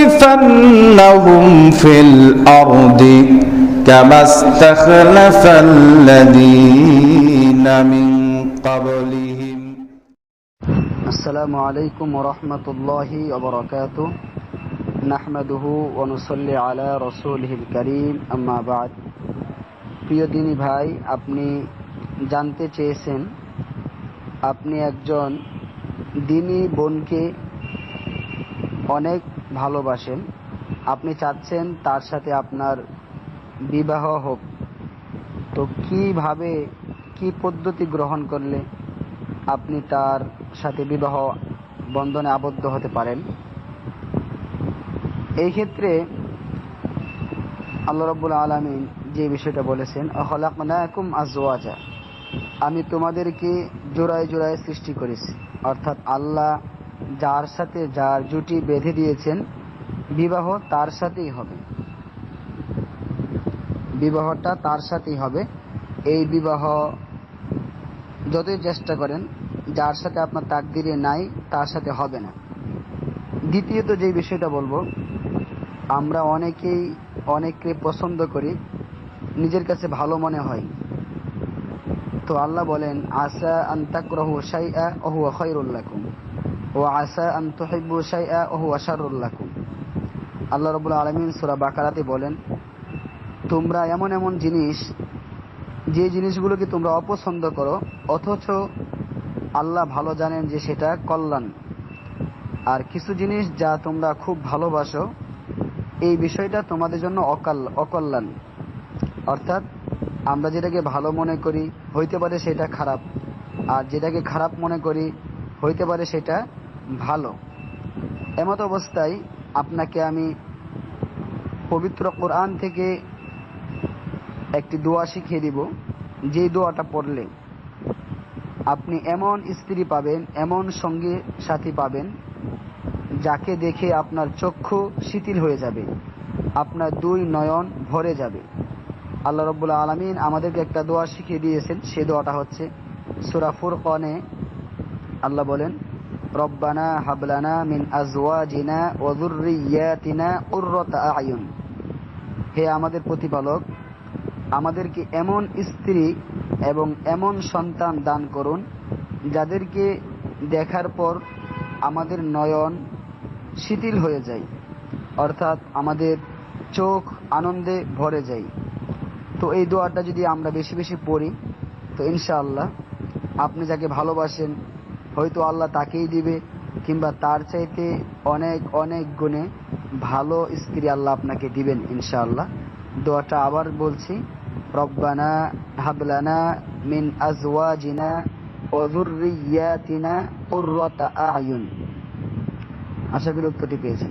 ليستخلفنهم في الأرض كما استخلف الذين من قبلهم السلام عليكم ورحمة الله وبركاته نحمده ونصلي على رسوله الكريم أما بعد প্রিয় দিনী ভাই আপনি জানতে চেয়েছেন আপনি একজন দিনী বোনকে অনেক ভালোবাসেন। আপনি চাচ্ছেন তার সাথে আপনার বিবাহ হোক। তো কীভাবে, কি পদ্ধতি গ্রহণ করলে আপনি তার সাথে বিবাহ বন্ধনে আবদ্ধ হতে পারেন? এই ক্ষেত্রে আল্লাহ রব্বুল আলমিন যে বিষয়টা বলেছেন অহলাকুম আজওয়াজা। আমি তোমাদেরকে জোড়ায় জোড়ায় সৃষ্টি করেছি। অর্থাৎ আল্লাহ যার সাথে যার জুটি বেঁধে দিয়েছেন, বিবাহ তার সাথেই হবে। বিবাহটা তার সাথেই হবে। এই বিবাহ যতই চেষ্টা করেন, যার সাথে আপনার তাকদিরে নাই, তার সাথে হবে না। দ্বিতীয়ত যে বিষয়টা বলব, আমরা অনেকেই অনেককে পছন্দ করি, নিজের কাছে ভালো মনে হয়। তো আল্লাহ বলেন আসা আন্তাকরহু শাইআ ওহু খৈরুল্লাকুম ও আসা আন্তুহিব্বু শাইআ ওহু আশারুল্লাকুম আল্লাহ রবুল্লা আলমিন সুরা বাকারাতে বলেন, তোমরা এমন এমন জিনিস, যে জিনিসগুলোকে তোমরা অপছন্দ করো, অথচ আল্লাহ ভালো জানেন যে সেটা কল্যাণ। আর কিছু জিনিস যা তোমরা খুব ভালোবাসো, এই বিষয়টা তোমাদের জন্য অকাল, অকল্যাণ। অর্থাৎ আমরা যেটাকে ভালো মনে করি, হইতে পারে সেটা খারাপ। আর যেটাকে খারাপ মনে করি, হইতে পারে সেটা ভালো। এমত অবস্থায় আপনাকে আমি পবিত্র কোরআন থেকে একটি দোয়া শিখিয়ে দিব। যে দোয়াটা পড়লে আপনি এমন স্ত্রী পাবেন, এমন সঙ্গী সাথী পাবেন, যাকে দেখে আপনার চক্ষু শিথিল হয়ে যাবে, আপনার দুই নয়ন ভরে যাবে। আল্লাহ রব্বুল আলমিন আমাদেরকে একটা দোয়া শিখিয়ে দিয়েছেন, সে দোয়াটা হচ্ছে সুরাফুর কনে আল্লাহ বলেন রব্বানা হাবলানা মিন আজওয়াজিনা ওযুররিয়াতিনা কুররাতা আয়ুন হে আমাদের প্রতিপালক, আমাদেরকে এমন স্ত্রী এবং এমন সন্তান দান করুন, যাদেরকে দেখার পর আমাদের নয়ন শিথিল হয়ে যায়, অর্থাৎ আমাদের চোখ আনন্দে ভরে যায়। তো এই দোয়াটা যদি আমরা বেশি বেশি পড়ি, তো ইনশাআল্লাহ আপনি যাকে ভালোবাসেন হয়তো আল্লাহ তাকেই দিবে, কিংবা তার চাইতে অনেক অনেক গুণে ভালো স্ত্রী আল্লাহ আপনাকে দিবেন, ইনশাআল্লাহ। দোয়াটা আবার বলছি, রব্বানা হাবলানা মিন আজওয়াজিনা ওয়া যুররিয়াতিনা কুররাতা আয়ুন। আশা করি উত্তরটি পেয়েছেন।